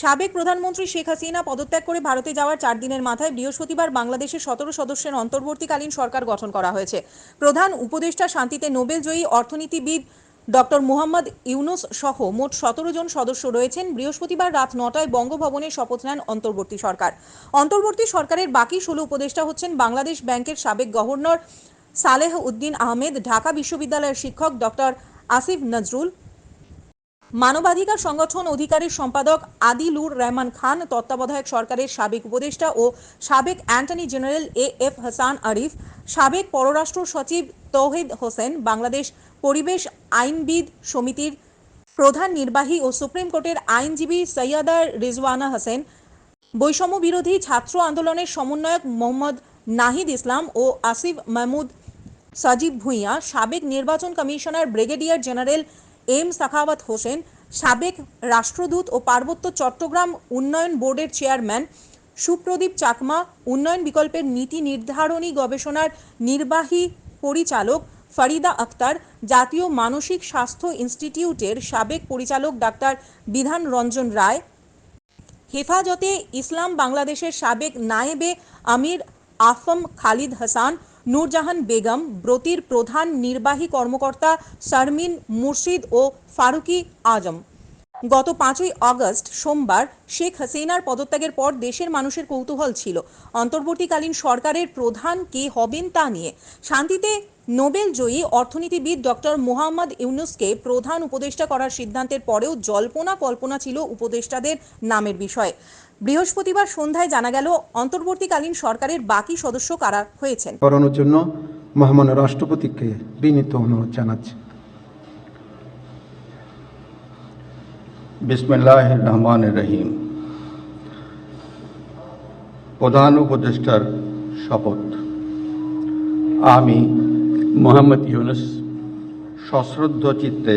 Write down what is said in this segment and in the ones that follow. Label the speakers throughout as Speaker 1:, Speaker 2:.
Speaker 1: সাবেক প্রধানমন্ত্রী শেখ হাসিনা পদত্যাগ করে ভারতে যাওয়ার চার দিনের মাথায় বৃহস্পতিবার বাংলাদেশের সতেরো সদস্যের অন্তর্বর্তীকালীন সরকার গঠন করা হয়েছে। প্রধান উপদেষ্টা শান্তিতে নোবেলজয়ী অর্থনীতিবিদ ডক্টর মোহাম্মদ ইউনুস সহ মোট সতেরো জন সদস্য রয়েছেন। বৃহস্পতিবার রাত নটায় বঙ্গভবনে শপথ নেন অন্তর্বর্তী সরকার। অন্তর্বর্তী সরকারের বাকি ষোলো উপদেষ্টা হচ্ছেন বাংলাদেশ ব্যাংকের সাবেক গভর্নর সালেহ উদ্দিন আহমেদ, ঢাকা বিশ্ববিদ্যালয়ের শিক্ষক ডক্টর আসিফ নজরুল মানবাধিকার সংগঠন অধিকারের সম্পাদক আদিলুর রহমান খান, তত্ত্বাবধায়ক সরকারের সাবেক উপদেষ্টা ও সাবেক Antony general A F Hasan Arif, সাবেক পররাষ্ট্র সচিব তৌহিদ হোসেন, বাংলাদেশ পরিবেশ আইনবিদ সমিতির প্রধান নির্বাহী ও সুপ্রিম কোর্টের আইনজীবী সৈয়দা রিজওয়ানা হোসেন, বৈষম্য বিরোধী ছাত্র আন্দোলনের সমন্বয়ক মোহাম্মদ নাহিদ ইসলাম ও আসিফ মাহমুদ সাজিব ভুঁইয়া, সাবেক নির্বাচন commissioner brigadier general M Sakhawat Hossain, সাবেক রাষ্ট্রদূত ও পার্বত্য চট্টগ্রাম উন্নয়ন বোর্ডের চেয়ারম্যান সুপ্রদীপ চাকমা, উন্নয়ন বিকল্পের নীতি নির্ধারণী গবেষণার নির্বাহী পরিচালক ফরিদা আক্তার জাতীয় মানসিক স্বাস্থ্য ইনস্টিটিউটের সাবেক পরিচালক ডাক্তার বিধান রঞ্জন রায়। হেফাজতে ইসলাম বাংলাদেশের সাবেক নায়েবে আমির আফম খালিদ হাসান নূরজাহান বেগম, ব্রতির প্রধান নির্বাহী কর্মকর্তা শারমিন মুর্শিদ ও ফারুকি আজম। গত পাঁচই আগস্ট সোমবার শেখ হাসিনার পদত্যাগের পর দেশের মানুষের কৌতূহল ছিল। অন্তর্বর্তীকালীন সরকারের প্রধান কে হবেন তা নিয়ে। শান্তিতে নোবেল জয়ী অর্থনীতিবিদ ডক্টর মোহাম্মদ ইউনুসকে প্রধান উপদেষ্টা করার সিদ্ধান্তের পরেও জল্পনা কল্পনা ছিল উপদেষ্টাদের নামের বিষয়ে। বৃহস্পতিবার সন্ধ্যায় জানা গেল অন্তর্বর্তীকালীন সরকারের বাকি সদস্য কারা হয়েছেন।
Speaker 2: করানোর জন্য মহামান্য রাষ্ট্রপতিকে বিনীত অনুরোধ জানাচ্ছি।
Speaker 3: বিসমিল্লাহ রহমান রহিম। প্রধান উপদেষ্টার শপথ। আমি
Speaker 4: মোহাম্মদ ইউনুস
Speaker 3: সশ্রদ্ধ চিত্তে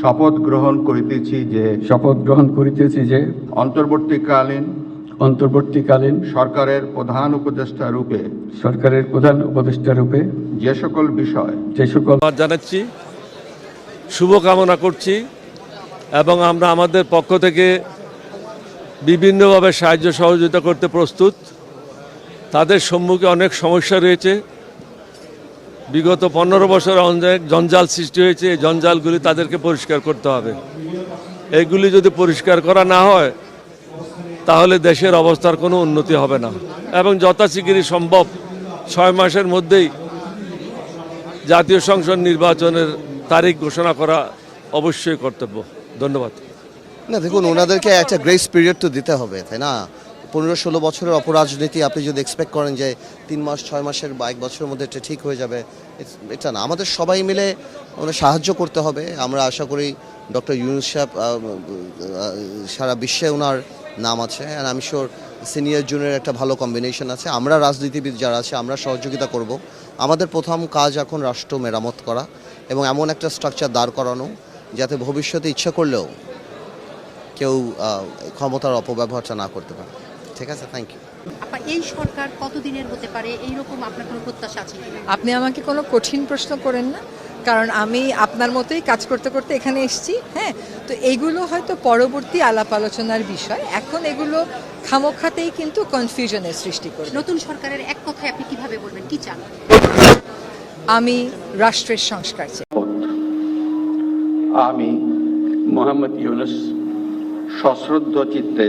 Speaker 3: শপথ গ্রহণ করিতেছি যে
Speaker 4: শপথ গ্রহণ করিতেছি যে
Speaker 3: অন্তর্বর্তীকালীন
Speaker 4: অন্তর্বর্তীকালীন
Speaker 3: সরকারের প্রধান উপদেষ্টা রূপে
Speaker 4: সরকারের প্রধান উপদেষ্টা রূপে
Speaker 3: যে সকল বিষয়
Speaker 4: যে সকল
Speaker 5: জানাচ্ছি শুভকামনা করছি এবং আমরা আমাদের পক্ষ থেকে বিভিন্নভাবে সাহায্য সহযোগিতা করতে প্রস্তুত। তাদের সম্মুখে অনেক সমস্যা রয়েছে। বিগত পনেরো বছর অনেক জঞ্জাল সৃষ্টি হয়েছে, এই জঞ্জালগুলি তাদেরকে পরিষ্কার করতে হবে। এইগুলি যদি পরিষ্কার করা না হয়, তাহলে দেশের অবস্থার কোনো উন্নতি হবে না। এবং যথাশীঘ্রই সম্ভব, ছয় মাসের মধ্যেই জাতীয় সংসদ নির্বাচনের তারিখ ঘোষণা করা অবশ্যই কর্তব্য। ধন্যবাদ।
Speaker 6: না, দেখুন, ওনাদেরকে একটা গ্রেস পিরিয়ড তো দিতে হবে, তাই না? পনেরো ষোলো বছরের অপরাজনীতি, আপনি যদি এক্সপেক্ট করেন যে তিন মাস, ছয় মাসের বা এক বছরের মধ্যে এটা ঠিক হয়ে যাবে এটা না। আমাদের সবাই মিলে ওনার সাহায্য করতে হবে। আমরা আশা করি ডক্টর ইউনুস সাহেব সারা বিশ্বে ওনার নাম আছে। অ্যান্ড আমি শিওর সিনিয়র জুনিয়র একটা ভালো কম্বিনেশন আছে। আমরা রাজনীতিবিদ যারা আছে, আমরা সহযোগিতা করব। আমাদের প্রথম কাজ এখন রাষ্ট্র মেরামত করা এবং এমন একটা স্ট্রাকচার দাঁড় করানো যাতে ভবিষ্যতে ইচ্ছা করলেও কেউ ক্ষমতার অপব্যবহারটা না করতে পারে। ঠিক আছে থ্যাংক ইউ
Speaker 7: এই সরকার কতদিনের হতে পারে? এইরকম আপনার কোনো প্রত্যাশা আছে
Speaker 8: আপনি আমাকে কোনো কঠিন প্রশ্ন করেন না কারণ আমি আপনার মতোই কাজ করতে করতে এখানে এসেছি হ্যাঁ? তো এগুলো হয়তো পরবর্তী আলাপ আলোচনার বিষয়। এখন এগুলো খামোখাতেই কিন্তু কনফিউশনের সৃষ্টি করবে।
Speaker 7: নতুন সরকারের এক কথায় আপনি কীভাবে বলবেন? কি চান?
Speaker 8: আমি রাষ্ট্রের সংস্কার চাই।
Speaker 3: আমি
Speaker 4: মোহাম্মদ ইউনুস
Speaker 3: সশ্রদ্ধ চিত্তে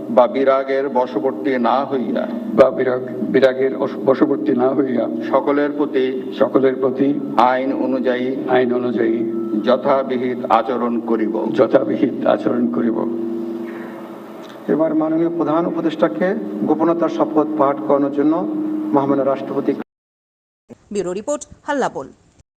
Speaker 3: বা বিরাগের বশবর্তী না হইয়া
Speaker 4: বা বিরাগ বিরাগের বশবর্তী না হইয়া
Speaker 3: সকলের প্রতি
Speaker 4: সকলের প্রতি
Speaker 3: আইন অনুযায়ী
Speaker 4: আইন অনুযায়ী
Speaker 3: যথাবিহিত আচরণ করিব।
Speaker 4: যথাবিহিত আচরণ করিব।
Speaker 2: এবার মাননীয় প্রধান উপদেষ্টাকে গোপনতার শপথ পাঠ করানোর জন্য মহামান্য রাষ্ট্রপতি
Speaker 1: ব্যুরো রিপোর্ট হাল্লাপোল।